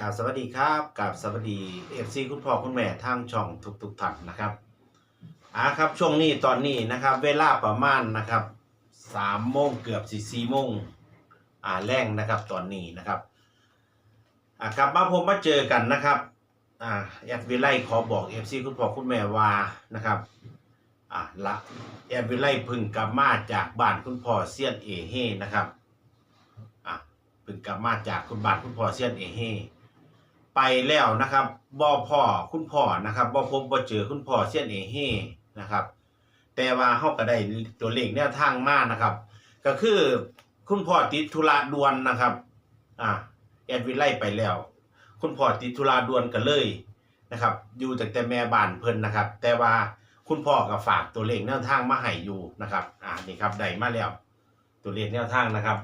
กราบสวัสดีครับกราบสวัสดีเอฟซีคุณพ่อคุณแม่ทางช่องทุกทุกๆท่านนะครับอ่าครับช่วงนี้ตอนนี้นะครับ เวลาประมาณนะครับสามโมงเกือบสี่สี่โมงอ่าแรงนะครับตอนนี้นะครับอ่าครับมาพบมาเจอกันนะครับอ่าแอดวิไลขอบอกเอฟซีคุณพ่อคุณแม่ว่านะครับอ่าละแอดวิไลพึ่งกลับมาจากบ้านคุณพ่อเซียนเอเฮนะครับอ่าพึ่งกลับมาจากคุณบ้านคุณพ่อเซียนเอเฮ ไปแล้วนะครับบ่พ่อคุณพ่อนะครับบ่พบบ่เจอคุณพ่อเสียนเอเฮนะครับ แต่ว่าเฮาก็ได้ตัวเลขแนวทางมานะครับ ก็คือคุณพ่อติดธุระด่วนนะครับอ่าแอดวิไลไปแล้ว คุณพ่อติดธุระด่วนก็เลยนะครับ อยู่แตั้งแต่แม่บ้านเพิ่นนะครับ แต่ว่าคุณพ่อก็ฝากตัวเลขแนวทางมาให้อยู่นะครับอ่านี่ครับได้มาแล้ว ตัวเลขแนวทางนะครับ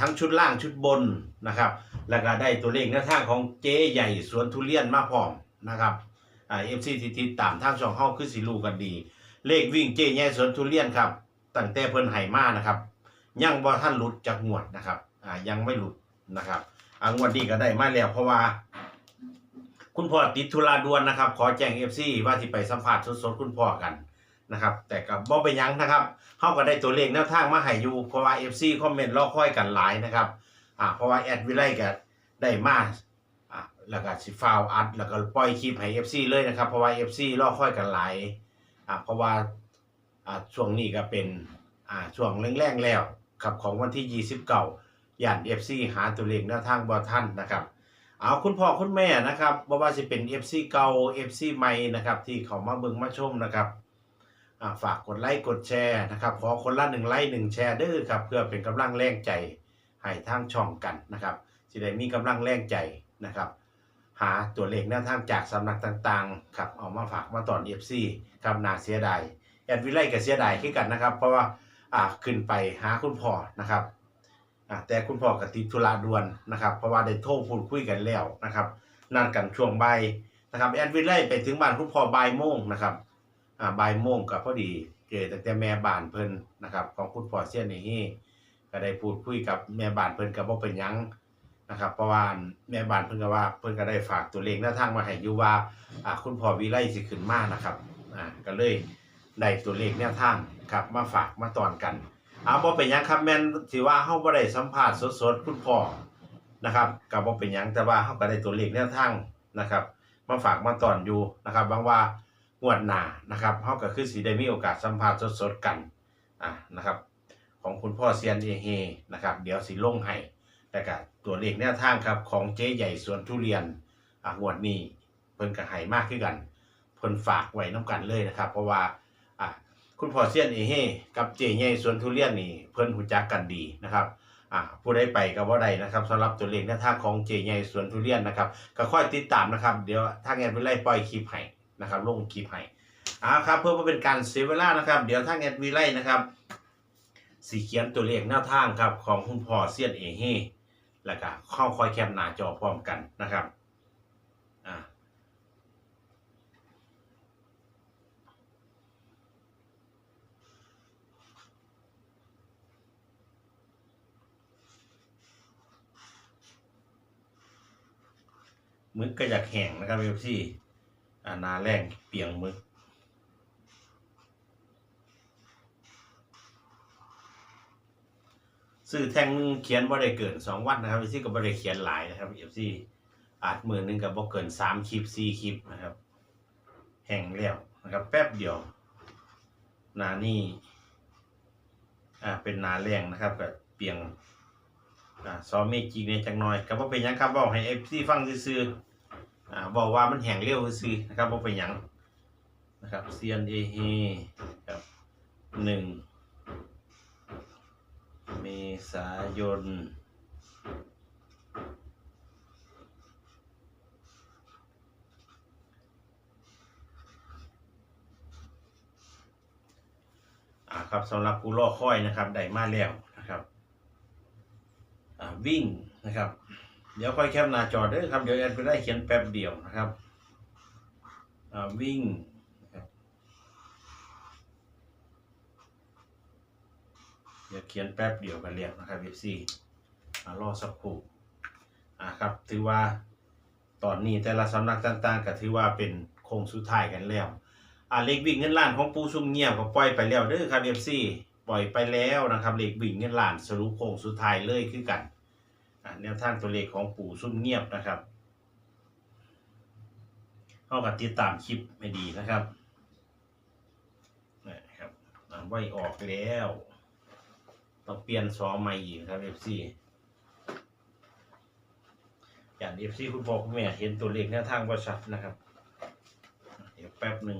ทั้งชุดล่างชุดบนนะครับแล้วก็ได้ตัวเลขแนวทางของเจ๊ใหญ่สวนทุเรียนมาพร้อมนะครับอ่าเอฟซีที่ติดตามทางช่องเฮาคือสิรู้กันดี เลขวิ่งเจ๊ใหญ่สวนทุเรียนครับตั้งแต่เพิ่นให้มานะครับยังบ่ทันหลุดจากงวดนะครับอ่ายังไม่หลุดนะครับอ่างวดนี้ก็ได้มาแล้วเพราะว่าคุณพ่อติดธุระด่วนนะครับ ขอแจ้ง FC ว่าสิไปสัมภาษณ์สดๆคุณพ่อกัน นะครับ แต่ก็บ่ไปยังนะครับเฮาก็ได้ตัวเลขแนวทางมาให้อยู่เพราะว่า FC คอมเมนต์รอค่อยกันหลายนะครับอ่าเพราะว่าแอดวิไลก็ได้มาอ่าแล้วก็สิฟาวอัดแล้วก็ปล่อยคลิปให้ FC เลยนะครับ เพราะว่า FC รอค่อยกันหลายอ่าเพราะว่าอ่าช่วงนี้ก็เป็นอ่าช่วงแรงๆแล้วครับของวันที่ 29ย่าน FC หาตัวเลขแนวทางบ่ทันนะครับ เอาคุณพ่อคุณแม่นะครับบ่ว่าสิเป็น FC เก่า FC ใหม่นะครับ ที่เขามาเบิ่งมาชมนะครับ ฝากกดไลค์กดแชร์นะครับขอคนละ1ไลค์1แชร์เด้อครับเพื่อเป็นกำลังแรงใจให้ทางช่องกันนะครับสิได้มีกำลังแรงใจนะครับ หาตัวเลขแนวทางจากสำนักต่างๆครับเอามาฝากมาตอน FC ครับนาเสียดายแอดวิไลก็เสียดายคือกันนะครับ เพราะว่าอ่าขึ้นไปหาคุณพ่อนะครับอ่าแต่คุณพ่อก็ติดธุระด่วนนะครับ เพราะว่าได้โทรพูดคุยกันแล้วนะครับนัดกันช่วงบ่ายนะครับแอดวิไลไปถึงบ้านคุณพ่อบ่ายโมงนะครับ อ่าบ่ายโมงก็พอดีเจอตั้งแต่แม่บ้านเพิ่นนะครับ ของคุณพ่อเสียนนี่ก็ได้พูดคุยกับแม่บ้านเพิ่นก็บ่เป็นหยังนะครับ เพราะว่าแม่บ้านเพิ่นก็ว่าเพิ่นก็ได้ฝากตัวเลขแนวทางมาให้อยู่ว่าอ่าคุณพ่อวิไลสิขึ้นมานะครับอ่าก็เลยได้ตัวเลขแนวทางครับมาฝากมาตอนกันเอาบ่เป็นหยังครับแม่นสิว่าเฮาบ่ได้สัมภาษณ์สดๆคุณพ่อนะครับก็บ่เป็นหยังแต่ว่าเฮาก็ได้ตัวเลขแนวทางนะครับ มาฝากมาตอนอยู่นะครับหวังว่า งวดหน้านะครับเฮาก็คือสิได้มีโอกาสสัมภาษณ์สดๆกันอ่านะครับ ของคุณพ่อเซียนเอเฮนะครับ เดี๋ยวสิลงให้แล้วก็ตัวเลขแนวทางครับของเจ๊ใหญ่สวนทุเรียนอะงวดนี้เพิ่นก็ให้มากขึ้นกันเพิ่นฝากไว้น้กันเลยนะครับ เพราะว่าอะคุณพ่อเซียนเอเฮกับเจ๊ใหญ่สวนทุเรียนนี่เพิ่นรู้จักกันดีนะครับอะผู้ใดไปก็บ่ได้นะครับสำหรับตัวเลขแนวทางของเจ๊ใหญ่สวนทุเรียนนะครับ ก็ค่อยติดตามนะครับ เดี๋ยวทางแอดวิไลปล่อยคลิปให้ นะครับลงคลิปให้อ่าครับเพื่อบ่เป็นการเสียเวลานะครับ เดี๋ยวทางแอดวิไลนะครับสีเขียนตัวเลขแนวทางครับของคุณพ่อเซียนเอเฮแล้วก็เข้าคอยแคปหน้าจอพร้อมกันนะครับอ่ามึกก็อยากแห้งนะครับเอฟซี อานาแรงเปียงมึกซื้อแท่งหนึงเขียนว่าได้เกินสองวันนะครับพี่ซี่ก็บ่ได้เขียนหลายนะครับเอฟซีอาจมือหนึงกับบ่เกินสามคลิปสี่คลิปนะครับ แห้งแล้วนะครับ แป๊บเดียวนานี่อ่าเป็นนาแรงนะครับกับเปียงอ่าซอมเมจิกในจังน้อยก็บ่เป็นยังครับบอกให้เอฟซีฟังซื่อๆ อ่าบอกว่ามันแห้งเร็วซื่อๆนะครับบ่เป็นหยังนะครับ CNA ครับหนึ่งเมษายนอ่าครับสำหรับผู้รอคอยนะครับได้มาแล้วนะครับอ่าวิ่งนะครับ เดี๋ยวค่อยแคปหน้าจอด้อครับ เดี๋ยวแอดไปได้เขียนแป๊บเดียวนะครับอ่าวิ่งเดี๋ยวเขียนแป๊บเดียวกันเรียกนะครับเอฟซีอ่ารอสักครู่อ่าครับ ถือว่าตอนนี้แต่ละสำนักต่างๆก็ถือว่าเป็นโค้งสุดท้ายกันแล้วอ่าเลขวิ่งเงินล้านของปูซุ่มเงียบก็ปล่อยไปแล้วเด้อครับ FC ปล่อยไปแล้วนะครับเลขวิ่งเงินล้านสรุปโค้งสุดท้ายเลยคือกัน แนวทางตัวเลขของปู่ซุ่มเงียบนะครับเอากับติดตามคลิปให้ดีนะครับนะครับอ่าไว้ออกแล้ว ต้องเปลี่ยนซอใหม่อีกครับ FC อย่าง FC คุณพ่อคุณแม่เห็นตัวเลขแนวทางว่าชัดนะครับ เดี๋ยวแป๊บหนึ่ง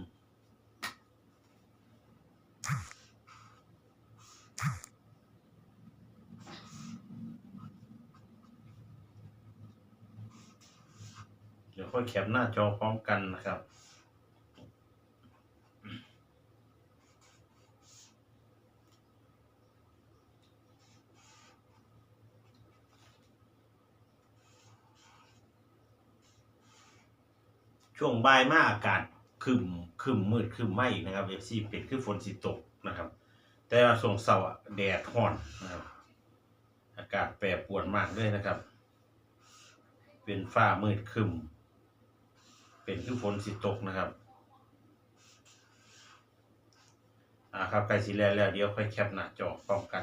ดี๋ยวค่อยแคปหน้าจอพร้อมกันนะครับช่วงบ่ายมาอากาศคึมคึมมืดคึมไหมนะครับเอฟซีเป็นคือฝนสิตกนะครับ แต่ว่าส่งเสาร์อะแดดร้อนนะครับ อากาศแปรปรวนมากเลยนะครับ เป็นฟ้ามืดคึม เป็นคือฝนสิตกนะครับอ่าครับใกล้สิแล้วแล้วเดี๋ยวค่อยแคปหน้าจอพร้อมกัน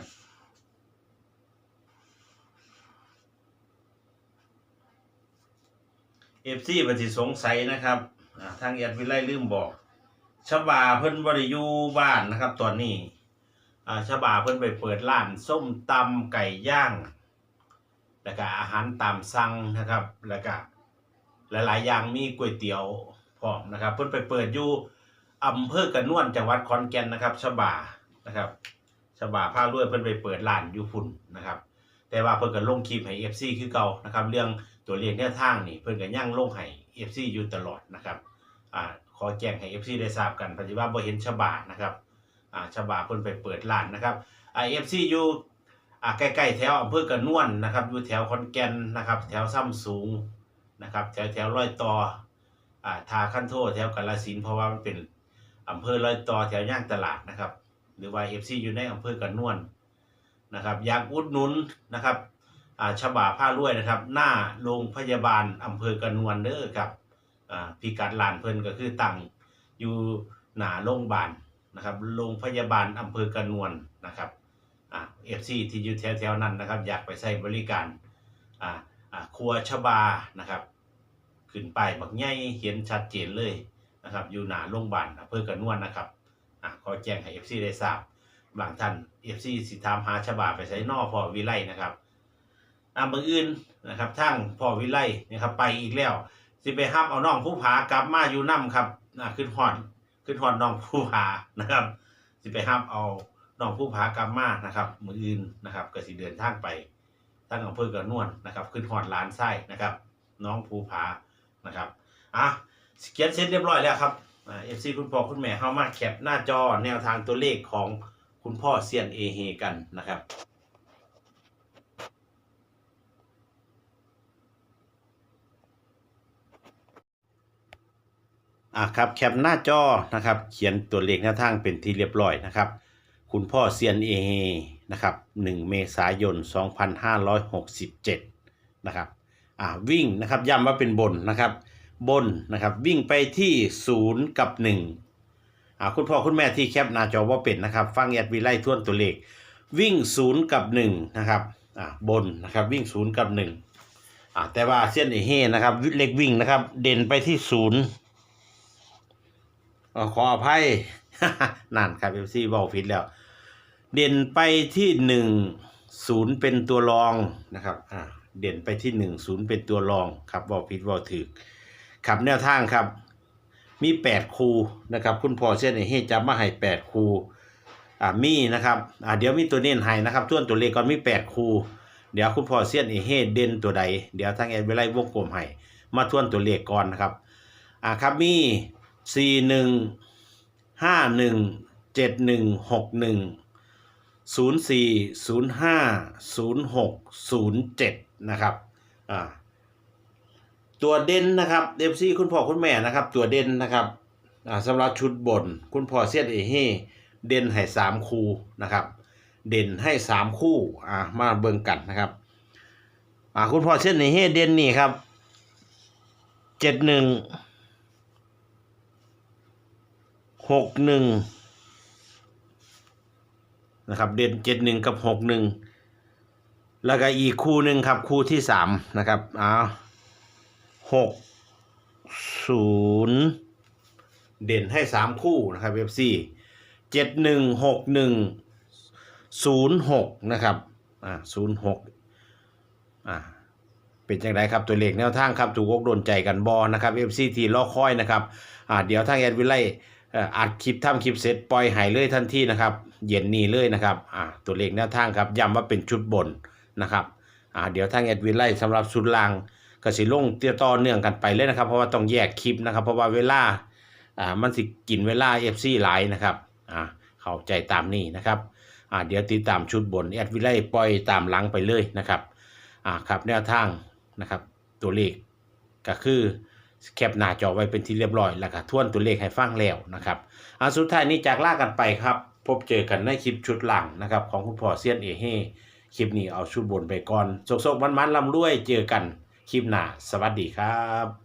เอฟซีปฏิสงสัยนะครับอ่าทางแอดวิไลลืมบอกชบาเพิ่นบริยูบ้านนะครับ ตอนนี้อ่าชบาเพิ่นไปเปิดร้าน ส้มตำไก่ย่าง แล้วก็อาหารตามสั่งนะครับ แล้วก็ หลาย ๆ อย่างมีก๋วยเตี๋ยวพร้อมนะครับ เพิ่นไปเปิดอยู่อำเภอกระนวนจังหวัดขอนแก่นนะครับชบานะครับชบาพาลวยเพิ่นไปเปิดร้านอยู่พุ่นนะครับ แต่ว่าเพิ่นก็ลงคลิปให้ FC คือเก่านะครับ เรื่องตัวเลขแนวทางนี่เพิ่นก็ยังลงให้ FC อยู่ตลอดนะครับอ่าขอแจ้งให้ FC ได้ทราบกันปัจจุบันบ่เห็นฉบานะครับอ่าฉบาเพิ่นไปเปิดร้านนะครับอ่า FC อยู่อ่าใกล้ๆแถวอำเภอกระนวนนะครับอยู่แถวขอนแก่นนะครับ แถวซ้ำสูง นะครับแถวแถวร้อยต่ออ่าทาคันโทแถวกาฬสินเพราะว่ามันเป็นอำเภอร้อยต่อแถวย่างตลาดนะครับ หรือว่า FC อยู่ในอำเภอกระนวนนะครับอยากอุดหนุนนะครับอ่าฉบาผ้ารวยนะครับ หน้าโรงพยาบาลอำเภอกระนวนเด้อครับอ่าพิกัดลานเพิ่นก็คือตั้งอยู่หน้าโรงพยาบาลนะครับโรงพยาบาลอำเภอกระนวนนะครับอ่าเอฟซีที่อยู่แถวๆนั้นนะครับ อยากไปใช้บริการอ่า ครัวฉบานะครับ ขึ้นไปบักใหญ่เห็นชัดเจนเลยนะครับ อยู่หนาโรงพยาบาลอำเภอกระนวนนะครับอ่าขอแจ้งให้เอฟซีได้ทราบบางท่านเอฟซีสิถามหาฉบาไปใช้นอพ่อวิไลนะครับอ่ามืออื่นนะครับทั้งพ่อวิไลนะครับ ไปอีกแล้ว สิไปห้ามเอาน้องผู้ผากลับมาอยู่น้ำครับอ่าขึ้นหอนขึ้นหอนน้องผู้ผานะครับ สิไปห้ามเอาน้องผู้ผากลับมานะครับ มืออื่นนะครับก็สิเดินทางไป ทั้งอำเภอกระนวนนะครับขึ้นหอนล้านไส้นะครับ น้องภูผานะครับอะเขียนเสร็จเรียบร้อยแล้วครับเอฟซีคุณพ่อคุณแม่เข้ามาแคปหน้าจอแนวทางตัวเลขของคุณพ่อเซียนเอเฮกันนะครับอะครับแคปหน้าจอนะครับ เขียนตัวเลขแนวทางเป็นที่เรียบร้อยนะครับ คุณพ่อเซียนเอนะครับ1เมษายน 2567 นะครับอ่าวิ่งนะครับย้ำว่าเป็นบนนะครับ บนนะครับวิ่งไปที่ 0 กับ 1อ่าคุณพ่อคุณแม่ที่แคปหน้าจอว่าเป็นนะครับฟังแอดวีไล่ทวนตัวเลข วิ่ง 0 กับ 1 นะครับอ่าบนนะครับวิ่ง 0 กับ 1อ่าแต่ว่าเส้นเอเฮนะครับเลขวิ่งนะครับเด่นไปที่0อ่าขออภัย นั่นครับเอฟซีบอกผิดแล้ว เด่นไปที่หนึ่งศูนย์เป็นตัวรองนะครับอ่าเด่นไปที่หนึ่งศูนย์เป็นตัวรองครับบอกผิดบอกถือครับแนวทางครับ มีแปดคูนะครับ คุณพ่อเส้นไอ้เฮจับมาให้แปดคูอ่ามีนะครับอ่าเดี๋ยวมีตัวเน้นให้นะครับทวนตัวเลขก่อนมีแปดคูเดี๋ยวคุณพ่อเส้นไอ้เฮเด่นตัวใด เดี๋ยวทางแอดไวไล่วงกลมให้ มาทวนตัวเลขก่อนนะครับ อ่าครับมีสี่หนึ่ง ห้าหนึ่งเจ็ดหนึ่งหกหนึ่งศูนย์สี่ศูนย์ห้าศูนย์หกศูนย์เจ็ดนะครับอ่าตัวเด่นนะครับเอฟซีคุณพ่อคุณแม่นะครับ ตัวเด่นนะครับอ่าสำหรับชุดบน คุณพ่อเสียดเอเฮเด่นให้สามคู่นะครับ เด่นให้สามคู่อ่ามาเบิ่งกันนะครับอ่าคุณพ่อเสียดเอเฮเด่นนี่ครับเจ็ดหนึ่ง หกหนึ่งนะครับเด่นเจ็ดหนึ่งกับหกหนึ่งแล้วก็อีกคู่หนึ่งครับคู่ที่สามนะครับอ้าวหกศูนย์เด่นให้สามคู่นะครับเอฟซีเจ็ดหนึ่งหกหนึ่งศูนย์หกนะครับอ่าศูนย์หกอ่าเป็นจังไดครับตัวเลขแนวทางครับถูกอกโดนใจกันบอนะครับ FCT รอค่อยนะครับอ่าเดี๋ยวทางแอดวิไลเอัดคลิปทำคลิปเสร็จปล่อยหายเลยทันทีนะครับ เย็นนี้เลยนะครับอ่าตัวเลขแนวทางครับย้ำว่าเป็นชุดบนนะครับอ่าเดี๋ยวทางแอดวิไล่สำหรับชุดล่างก็สิลงเตี้ยต่อเนื่องกันไปเลยนะครับ เพราะว่าต้องแยกคลิปนะครับ เพราะว่าเวลาอ่ามันสิกินเวลา FC หลายนะครับอ่าเข้าใจตามนี้นะครับอ่าเดี๋ยวติดตามชุดบนแอดวิไล่ปล่อยตามหลังไปเลยนะครับอ่าครับแนวทางนะครับ ตัวเลขก็คือ แคปหน้าจอไว้เป็นที่เรียบร้อยแล้วก็ทวนตัวเลขให้ฟังแล้วนะครับอันสุดท้ายนี้จากลากันไปครับ พบเจอกันในคลิปชุดหลังนะครับ ของคุณพ่อเซียนเอเฮคลิปนี้เอาชุดบนไปก่อนโศกๆมันๆลำรวยเจอกันคลิปหน้าสวัสดีครับ